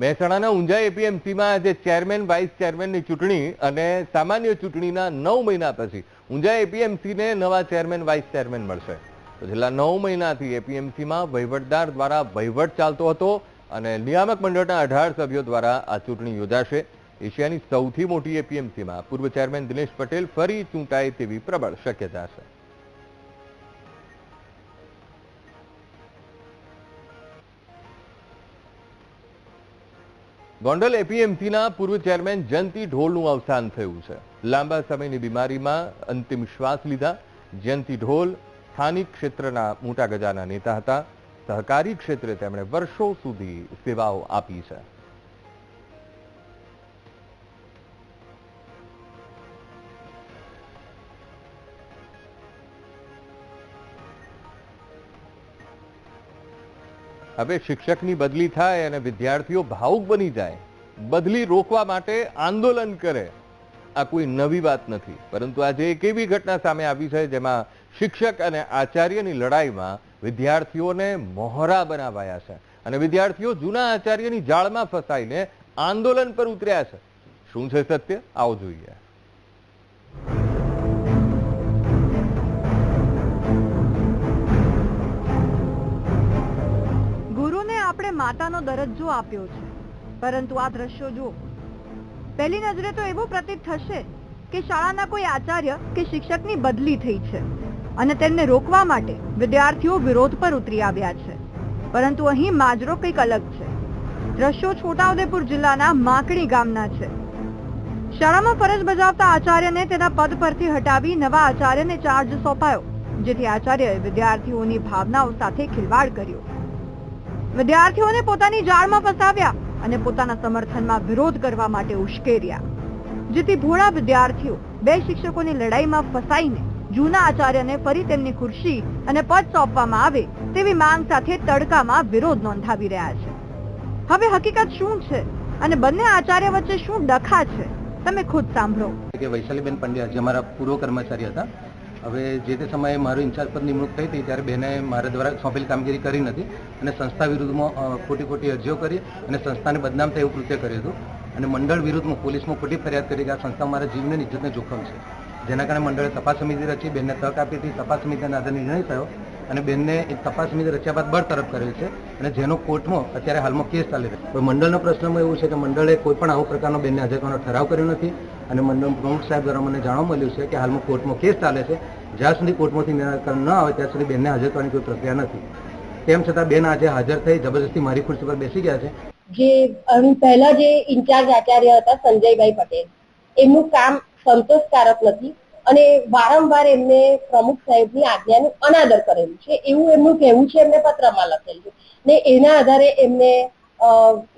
મહેસાણાના ઊંઝા એપીએમસીમાં આજે chairman, vice ચેરમેનની ચૂંટણી અને સામાન્ય ચૂંટણીના નવ મહિના પછી ઊંઝા એપીએમસીને નવા ચેરમેન, વાઇસ ચેરમેન મળશે. તો છેલ્લા નવ મહિનાથી એપીએમસીમાં વહીવટદાર દ્વારા વહીવટ ચાલતો હતો અને નિયામક મંડળના અઢાર સભ્યો દ્વારા આ ચૂંટણી યોજાશે. એશિયાની સૌથી મોટી એપીએમસીમાં પૂર્વ ચેરમેન દિનેશ પટેલ ફરી ચૂંટાય તેવી પ્રબળ શક્યતા છે. ગોંડલ એપીએમસીના પૂર્વ ચેરમેન જયંતિ ઢોલનું અવસાન થયું છે. લાંબા સમયની બીમારીમાં અંતિમ શ્વાસ લીધા. જયંતિ ઢોલ સ્થાનિક ક્ષેત્રના મોટા ગજાના નેતા હતા. સહકારી ક્ષેત્રે તેમણે વર્ષો સુધી સેવાઓ આપી છે. હવે શિક્ષકની બદલી થાય અને વિદ્યાર્થીઓ ભાવુક બની જાય. બદલી રોકવા માટે આંદોલન કરે. આ કોઈ નવી વાત નથી. પરંતુ આજે એક એવી ઘટના સામે આવી છે જેમાં શિક્ષક અને આચાર્યની લડાઈમાં વિદ્યાર્થીઓને મોહરા બનાવાયા છે. અને વિદ્યાર્થીઓ જૂના આચાર્યની જાળમાં ફસાઈને આંદોલન પર ઉતર્યા છે. શું છે સત્ય? આવો જોઈએ. માતાનો દરજ્જો આપ્યો છે. પરંતુ આ દ્રશ્યો જુઓ. પહેલી નજરે તો એવું પ્રતીત થશે કે શાળાના કોઈ આચાર્ય કે શિક્ષકની બદલી થઈ છે અને તેમને રોકવા માટે વિદ્યાર્થીઓ વિરોધ પર ઉતરી આવ્યા છે. પરંતુ અહીં માજરો કંઈક અલગ છે. દ્રશ્યો છોટાઉદેપુર જિલ્લાના માકડી ગામના છે. શાળામાં ફરજ બજાવતા આચાર્યને તેના પદ પરથી હટાવી નવા આચાર્યને ચાર્જ સોંપાયો, જેથી આચાર્યએ વિદ્યાર્થીઓની ભાવનાઓ સાથે ખિલવાડ કર્યો. વિદ્યાર્થીઓને પોતાની જાળમાં ફસાવ્યા અને પોતાના સમર્થનમાં વિરોધ કરવા માટે ઉશ્કેર્યા. જેથી ભોળા વિદ્યાર્થીઓ બે શિક્ષકોની લડાઈમાં ફસાઈને જૂના આચાર્યને ફરી તેમની ખુરશી અને પદ સોંપવામાં આવે તેવી માંગ સાથે તડકામાં વિરોધ નોંધાવી રહ્યા છે. હવે હકીકત શું છે અને બંને આચાર્ય વચ્ચે શું ડખા છે, તમે ખુદ સાંભળો. કે વૈશાલીબેન પંડ્યા જે અમારા પૂર્વ કર્મચારી હતા હવે જે તે સમયે મારું ઇન્ચાર્જ પર નિમણૂક થઈ હતી, ત્યારે બેને મારા દ્વારા સોંપેલી કામગીરી કરી નથી અને સંસ્થા વિરુદ્ધમાં ખોટી ખોટી અરજીઓ કરી અને સંસ્થાને બદનામ થાય એવું કૃત્ય કર્યું હતું. અને મંડળ વિરુદ્ધમાં પોલીસમાં ખોટી ફરિયાદ કરી કે આ સંસ્થા મારા જીવને ઇજ્જતને જોખમ છે. જેના કારણે મંડળે તપાસ સમિતિ રચી, બેનને તક આપી હતી. તપાસ સમિતિના આધારે નિર્ણય થયો અને બેનને તપાસ સમિતિ રચ્યા બાદ બરતરફ કરેલ છે અને જેનો કોર્ટમાં અત્યારે હાલમાં કેસ ચાલી રહ્યો છે. મંડળના પ્રશ્નમાં એવું છે કે મંડળે કોઈ પણ આવો પ્રકારનો બેનને હાજર કરવાનો ઠરાવ કર્યો નથી અને મંડળ પ્રમુખ સાહેબ દ્વારા મને જાણવા મળ્યું છે કે હાલમાં કોર્ટમાં કેસ ચાલે છે. જ્યાં સુધી કોર્ટમાંથી નિરાકરણ ન આવે, ત્યાં સુધી બેનને હાજર કરવાની કોઈ પ્રક્રિયા નથી. તેમ છતાં બેન આજે હાજર થઈ, જબરજસ્તી મારી ખુરશી પર બેસી ગયા છે. જે પહેલા જે ઇન્ચાર્જ આચાર્ય હતા સંજયભાઈ પટેલ, એમનું કામ સંતોષકારક નથી. અને વારંવાર એમને પ્રમુખ સાહેબની આજ્ઞાનું અનાદર કરેલું છે. એવું એમનું કહેવું છે, એમને પત્રમાં લખેલું ને એના આધારે એમને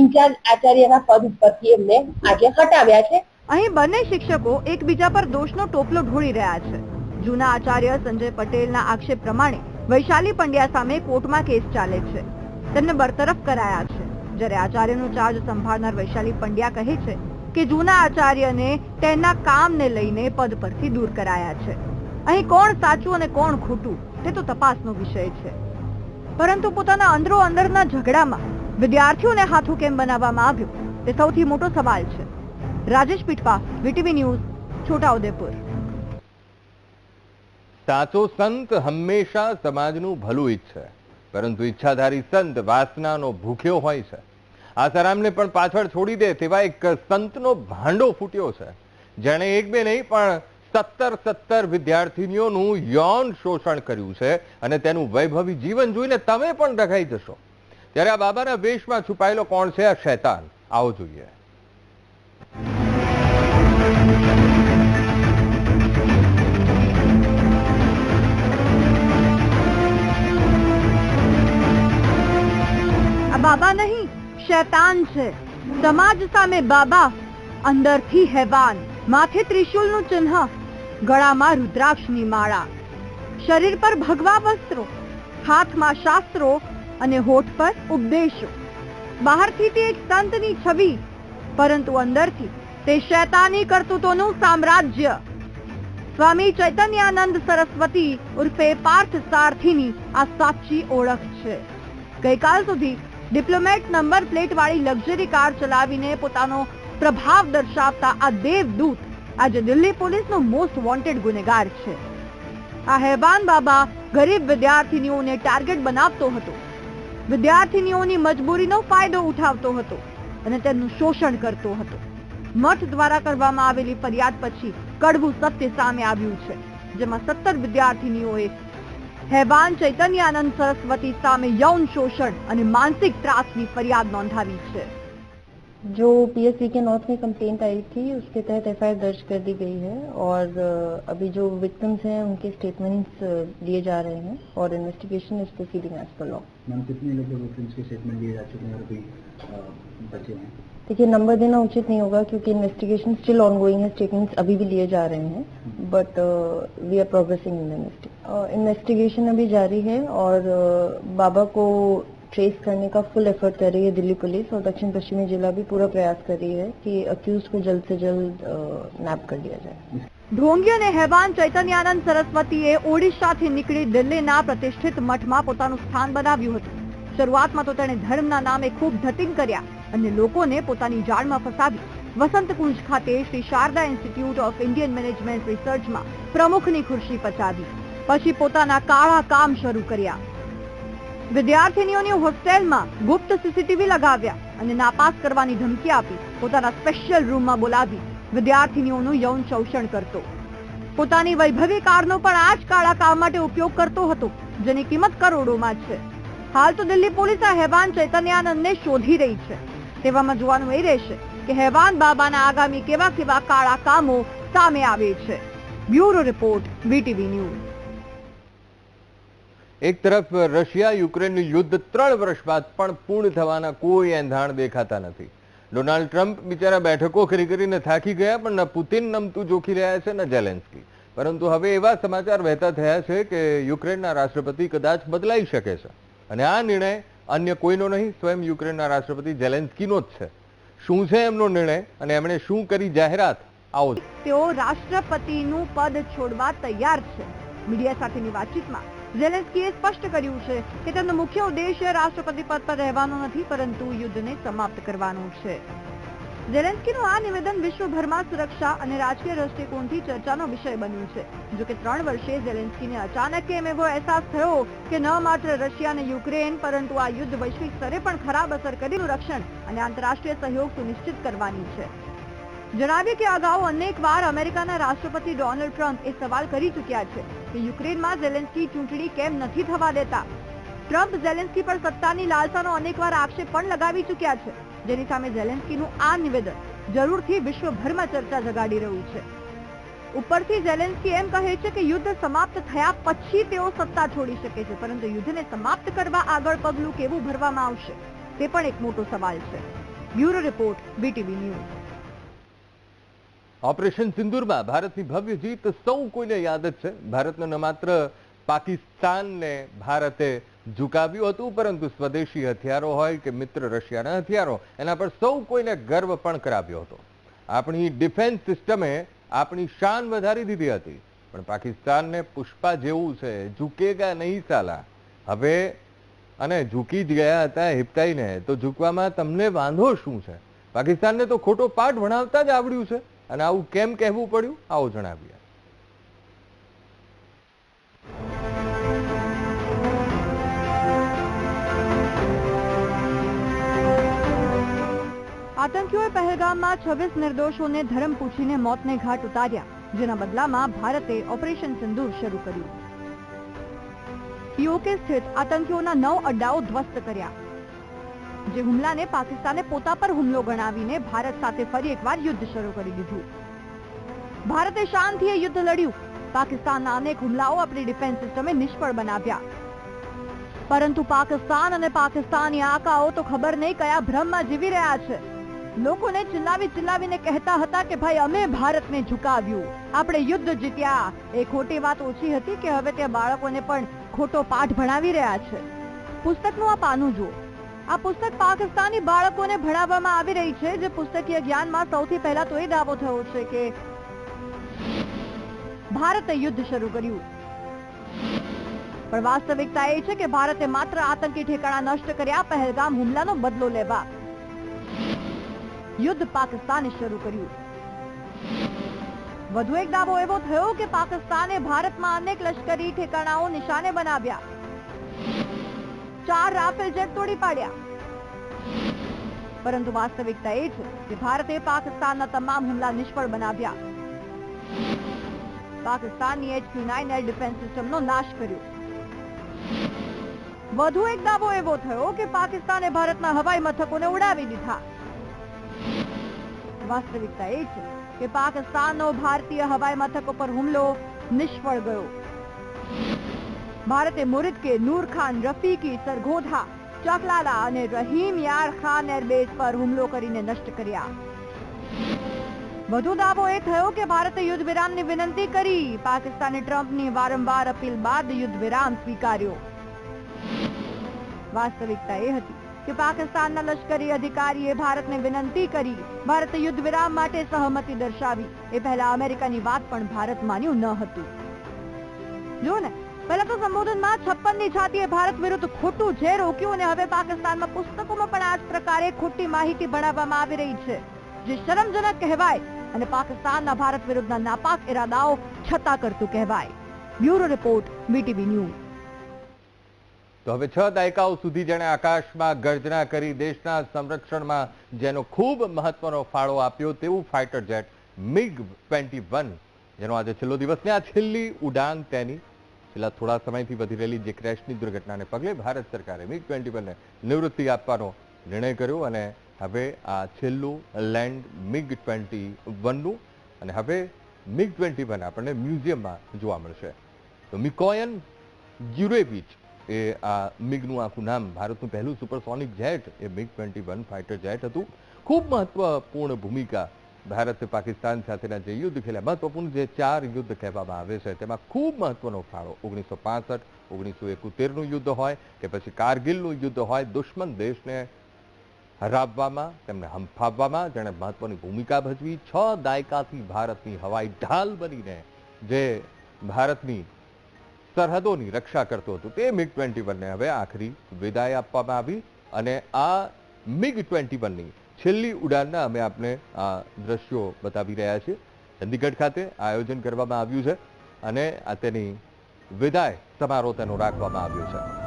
ઇન્ચાર્જ આચાર્યના પદ ઉપરથી એમને આજે હટાવ્યા છે. અહીં બંને શિક્ષકો એકબીજા પર દોષનો ટોપલો ઢોળી રહ્યા છે. જૂના આચાર્ય સંજય પટેલના આક્ષેપ પ્રમાણે વૈશાલી પંડ્યા સામે કોર્ટમાં કેસ ચાલે છે. તેમને બરતરફ કરાયા છે. જ્યારે આચાર્યનો ચાર્જ સંભાળનાર વૈશાલી પંડ્યા કહે છે કે જૂના આચાર્યને તેના કામને લઈને પદ પરથી દૂર કરાયા છે. અહીં કોણ સાચું અને કોણ ખોટું, તે તો તપાસનો વિષય છે. પરંતુ પોતાના અંદરો અંદરના ઝઘડામાં વિદ્યાર્થીઓને હાથું કેમ બનાવવામાં આવ્યું, તે સૌથી મોટો સવાલ છે. Rajesh Pithva, VTV news, Chhotaudepur. સાચો સંત હંમેશા સમાજનું ભલું ઈચ્છે, પરંતુ ઈચ્છાધારી સંત વાસનાનો ભૂખ્યો હોય છે. આસારામને પણ પાછળ છોડી દે તેવા એક સંતનો ભાંડો ફૂટ્યો છે. જેણે એક બે નહીં, પણ સત્તર સત્તર વિદ્યાર્થીનીઓનું યૌન શોષણ કર્યું છે અને તેનું વૈભવી જીવન જોઈને તમે પણ ડઘાઈ જશો. ત્યારે આ બાબાના વેશમાં છુપાયેલો કોણ છે? આ શૈતાન. આવો જોઈએ. આ બાબા નહીં શૈતાન છે. સમાજ સામે બાબા, અંદરથી હેવાન. માથે ત્રિશુલનું ચિહ્ન, ગળામાં રુદ્રાક્ષની માળા. શરીર પર ભગવા વસ્ત્રો, હાથમાં શાસ્ત્રો અને હોઠ પર ઉપદેશો. બહારથી તે એક સંતની છબી, પરંતુ અંદરથી તે શૈતાની કરતૂતોનું સામ્રાજ્ય. સ્વામી ચૈતન્યાનંદ સરસ્વતી ઉર્ફે પાર્થ સારથીની આ સાચી ઓળખ છે. ગઈકાલ સુધી ડિપ્લોમેટ નંબર પ્લેટવાળી લક્ઝરી કાર ચલાવીને પોતાનો પ્રભાવ દર્શાવતા આ દેવદૂત આજે દિલ્હી પોલીસનો મોસ્ટ વોન્ટેડ ગુનેગાર છે. આ હેવાન બાબા ગરીબ વિદ્યાર્થીનીઓને ટાર્ગેટ બનાવતો હતો. વિદ્યાર્થીનીઓની મજબૂરીનો ફાયદો ઉઠાવતો હતો અને તેમનું શોષણ કરતો હતો. મઠ દ્વારા કરવામાં આવેલી ફરિયાદ પછી કડવું સત્ય સામે આવ્યું છે, જેમાં સત્તર વિદ્યાર્થીનીઓએ હેબાન ચૈતન્યાનંદ સરસ્વતી સામે યૌન શોષણ અને માનસિક ત્રાસની ફરિયાદ નોંધાવી છે जो पीएससी के नॉर्थ में कंप्लेंट आई थी उसके तहत एफआईआर दर्ज कर दी गई है और अ, अभी जो विक्टिम्स हैं उनके स्टेटमेंट्स लिए जा रहे हैं और investigation is proceeding as per law ma'am कितने लोगों विक्टिम्स के स्टेटमेंट लिए जा चुके हैं और अभी अ, बचे हैं देखिए नंबर देना उचित नहीं होगा क्योंकि इन्वेस्टिगेशन स्टिल ऑनगोइंग है स्टेटमेंट्स अभी भी लिए जा रहे हैं but we are progressing in investigation अभी जारी है और अ, बाबा को ट्रेस करने का फुल एफर्ट कर रही है दिल्ली पुलिस और दक्षिण पश्चिमी जिला भी पूरा प्रयास कर रही है कि अक्यूज को जल्द से जल्द नैप कर दिया जाए ઢોંગી અને હેવાન ચૈતન્યાનંદ સરસ્વતીએ ઓડિશાથી નીકળી દિલ્હીના પ્રતિષ્ઠિત મઠમાં પોતાનું સ્થાન બનાવ્યું હતું શરૂઆતમાં તો તેણે ધર્મના નામે ખૂબ ધટિંગ કર્યા અને લોકોને પોતાની જાળમાં ફસાવી વસંતકુંજ ખાતે Shri Sharada institute of Indian management રિસર્ચમાં પ્રમુખની ખુરશી પચાવી, પછી પોતાના કાળા કામ શરૂ કર્યા. વિદ્યાર્થીનીઓની હોસ્ટેલમાં ગુપ્ત સીસીટીવી લગાવ્યા અને નાપાસ કરવાની ધમકી આપી પોતાના સ્પેશિયલ રૂમમાં બોલાવી વિદ્યાર્થીનીઓનું યૌન શોષણ કરતો. પોતાની વૈભવી કારનો પણ આ જ કાળા કામ માટે ઉપયોગ કરતો હતો, જેની કિંમત કરોડોમાં છે. હાલ તો દિલ્હી પોલીસ આ હેવાન ચૈતન્યાનંદને શોધી રહી છે. તેવામાં જોવાનું એ રહેશે કે હેવાન બાબાના આગામી કેવા કેવા કાળા કામો સામે આવે છે. Bureau report, VTV news. એક તરફ રશિયા યુક્રેનનું યુદ્ધ ત્રણ વર્ષ બાદ પણ પૂર્ણ થવાના કોઈ એંધાણ દેખાતા નથી. ડોનાલ્ડ ટ્રમ્પ બિચારા બેઠકો કરી કરીને થાકી ગયા, પણ ન પુતિન નમતું જોખી રહ્યા છે, ન જેલેન્સ્કી પરંતુ હવે એવા સમાચાર વહેતા થયા છે કે યુક્રેનના રાષ્ટ્રપતિ કદાચ બદલાઈ શકે છે. અને આ નિર્ણય અન્ય કોઈનો નહીં સ્વયં યુક્રેનના રાષ્ટ્રપતિ ઝેલેન્સ્કીનો જ છે. શું છે એમનો નિર્ણય અને એમણે શું કરી જાહેરાત? આવો તેઓ રાષ્ટ્રપતિનું પદ છોડવા તૈયાર છે. મીડિયા સાથેની વાતચીતમાં ઝેલેન્સ્કીએ સ્પષ્ટ કર્યું છે કે તેમનો મુખ્ય ઉદ્દેશ્ય રાષ્ટ્રપતિ પદ પર રહેવાનો નથી, પરંતુ યુદ્ધને સમાપ્ત કરવાનું છે. ઝેલેન્સ્કીનું આ નિવેદન વિશ્વભરમાં સુરક્ષા અને રાજકીય દ્રષ્ટિકોણથી ચર્ચાનો વિષય બન્યું છે. જો કે ત્રણ વર્ષે ઝેલેન્સ્કીને અચાનક એમ એવો અહેસાસ થયો કે ન માત્ર રશિયા અને યુક્રેન, પરંતુ આ યુદ્ધ વૈશ્વિક સ્તરે પણ ખરાબ અસર કરેલું રક્ષણ અને આંતરરાષ્ટ્રીય સહયોગ સુનિશ્ચિત કરવાની છે. જણાવીએ કે અગાઉ અનેક વાર અમેરિકાના રાષ્ટ્રપતિ ડોનાલ્ડ ટ્રમ્પ એ સવાલ કરી ચૂક્યા છે કે યુક્રેનમાં ઝેલેન્સ્કી ચૂંટણી કેમ નથી થવા દેતા? ટ્રમ્પ ઝેલેન્સ્કી પર સત્તાની લાલસાનો અનેકવાર આક્ષેપ પણ લગાવી ચૂક્યા છે, જેની સામે ઝેલેન્સ્કીનું આ નિવેદન જરૂરથી વિશ્વભરમાં ચર્ચા જગાડી રહ્યું છે. ઉપરથી ઝેલેન્સ્કી એમ કહે છે કે યુદ્ધ સમાપ્ત થયા પછી તેઓ સત્તા છોડી શકે છે, પરંતુ યુદ્ધને સમાપ્ત કરવા આગળ પગલું કેવું ભરવામાં આવશે, તે પણ એક મોટો સવાલ છે. Bureau report, BTV news. Operation સિંદુરમાં ભારતની ભવ્ય જીત સૌ કોઈને યાદ જ છે. ભારતનો ન માત્ર પાકિસ્તાનને ભારતે ઝુકાવ્યું હતું, પરંતુ સ્વદેશી હથિયારો હોય કે મિત્ર રશિયાના હથિયારો, એના પર સૌ કોઈને ગર્વ પણ કરાવ્યો હતો. આપણી ડિફેન્સ સિસ્ટમે આપણી શાન વધારી દીધી હતી, પણ પાકિસ્તાનને પુષ્પા જેવું છે, ઝૂકેગા નહીં સાલા. હવે, અને ઝૂકી જ ગયા હતા હિપતાઈને તો ઝૂકવામાં તમને વાંધો શું છે? પાકિસ્તાનને તો ખોટો પાઠ ભણાવતા જ આવડ્યું છે, અને આવું કેમ કહેવું પડ્યું? આવો જણાવીએ. આતંકીઓએ પહેલગામમાં છવ્વીસ નિર્દોષોને ધર્મ પૂછીને મોતને ઘાટ ઉતાર્યા, જેના બદલામાં ભારતે ઓપરેશન સિંદૂર શરૂ કર્યું. યુકે સ્થિત આતંકીઓના નવ અડ્ડાઓ ધ્વસ્ત કર્યા, જે હુમલાને પાકિસ્તાને પોતા પર હુમલો ગણાવીને ભારત સાથે ફરી એકવાર યુદ્ધ શરૂ કરી દીધું. ભારતે શાંતિએ યુદ્ધ લડ્યું. પાકિસ્તાનના અનેક હુમલાઓ આપણી ડિફેન્સ સિસ્ટમે નિષ્ફળ બનાવ્યા. પરંતુ પાકિસ્તાન અને પાકિસ્તાની આકાઓ તો ખબર નહીં કયા ભ્રમમાં જીવી રહ્યા છે. લોકોને ચિલ્લાવી ચિલ્લાવીને કહેતા હતા કે ભાઈ, અમે ભારતને ઝુકાવ્યું. આપણે યુદ્ધ જીત્યા. એ ખોટી વાત ઓછી હતી કે હવે તે બાળકોને પણ ખોટો પાઠ ભણાવી રહ્યા છે. પુસ્તકનું આ પાનું જુઓ. આ પુસ્તક પાકિસ્તાની બાળકોને ભણાવવામાં આવી રહી છે, જે પુસ્તકીય જ્ઞાનમાં સૌથી પહેલા તો એ દાવો થયો છે કે ભારતે યુદ્ધ શરૂ કર્યું. પણ વાસ્તવિકતા એ છે કે ભારતે માત્ર આતંકી ઠેકાણા નષ્ટ કર્યા, પહેલગામ હુમલાનો બદલો લેવા. યુદ્ધ પાકિસ્તાને શરૂ કર્યું. વધુ એક દાવો એવો થયો કે પાકિસ્તાને ભારતમાં અનેક લશ્કરી ઠેકાણાઓ નિશાને બનાવ્યા. ચાર રાફેલ જેટ તોડી પાડ્યા. પરંતુ વાસ્તવિકતા એ છે કે ભારતે પાકિસ્તાનના તમામ હુમલા નિષ્ફળ બનાવ્યા. પાકિસ્તાનની એચક્યુ નાઇન એર ડિફેન્સ સિસ્ટમનો નાશ કર્યો. વધુ એક દાવો એવો થયો કે પાકિસ્તાને ભારતના હવાઈ મથકોને ઉડાવી દીધા. વાસ્તવિકતા એ છે કે પાકિસ્તાનનો ભારતીય હવાઈ મથક પર હુમલો નિષ્ફળ ગયો. ભારતે મુરિદકે નૂર ખાન, રફીકી, સરગોધા, ચકલાલા અને રહીમ યાર ખાન એરબેઝ પર હુમલો કરીને નષ્ટ કર્યા. વધુ દાવો એ થયો કે ભારતે યુદ્ધ વિરામની વિનંતી કરી. પાકિસ્તાને ટ્રમ્પની વારંવાર અપીલ બાદ યુદ્ધ વિરામ સ્વીકાર્યો. વાસ્તવિકતા એ હતી. કે પાકિસ્તાનના લશ્કરી અધિકારીએ ભારતને વિનંતી કરી, ભારતે યુદ્ધ વિરામ માટે સહમતિ દર્શાવી. એ પહેલા અમેરિકાની વાત પણ ભારત માન્યું ન હતું. જો ને, પહેલા તો સંબોધનમાં છપ્પનની છાતીએ ભારત વિરુદ્ધ ખોટું જે રોક્યું અને હવે પાકિસ્તાનમાં પુસ્તકોમાં પણ આ જ પ્રકારે ખોટી માહિતી ભણાવવામાં આવી રહી છે. જે શરમજનક કહેવાય અને પાકિસ્તાનના ભારત વિરુદ્ધના નાપાક ઇરાદાઓ છતાં કરતું કહેવાય. Bureau report, VTV news. તો હવે છ દાયકાઓ સુધી જેણે આકાશમાં ગર્જના કરી દેશના સંરક્ષણમાં જેનો ખૂબ મહત્વનો ફાળો આપ્યો તેવું fighter jet MiG twenty one, જેનો આજે છેલ્લો દિવસ ને આ છેલ્લી ઉડાન તેની છેલ્લા થોડા સમયથી વધી રહેલી જે ક્રેશની દુર્ઘટનાને પગલે ભારત સરકારે મિગ ટ્વેન્ટી વનને નિવૃત્તિ આપવાનો નિર્ણય કર્યો અને હવે આ છેલ્લું લેન્ડ મિગ ટ્વેન્ટી વનનું અને હવે મિગ ટ્વેન્ટી વન આપણને મ્યુઝિયમમાં જોવા મળશે. તો મિકોયન યુરેવિચ એ આ મિગનું આખું નામ ભારતનું પહેલું સુપરસોનિક જેટ, એ MiG twenty one fighter jet હતું. ખૂબ મહત્વપૂર્ણ ભૂમિકા ભારતે પાકિસ્તાન સાથેના જે યુદ્ધ ખેલ્યા, મહત્વપૂર્ણ જે ચાર યુદ્ધ કહેવામાં આવે છે, તેમાં ખૂબ મહત્વનો ફાળો, ઓગણીસો પાસઠ, ઓગણીસો એકોતેરનું યુદ્ધ હોય કે પછી કારગિલનું યુદ્ધ હોય, દુશ્મન દેશને હરાવવામાં, તેમને હંફાવવામાં, જેણે મહત્વની ભૂમિકા ભજવી, છ દાયકાથી ભારતની હવાઈ ઢાલ બનીને જે ભારતની સરહદોની રક્ષા કરતો હતો. તે મિગ ટ્વેન્ટી વનને હવે આખરી વિદાય આપવામાં આવી અને આ મિગ ટ્વેન્ટી વનની છેલ્લી ઉડાનના અમે આપને આ દ્રશ્યો બતાવી રહ્યા છીએ. ચંદીગઢ ખાતે આયોજન કરવામાં આવ્યું છે અને આ તેની વિદાય સમારોહ તેનો રાખવામાં આવ્યો છે.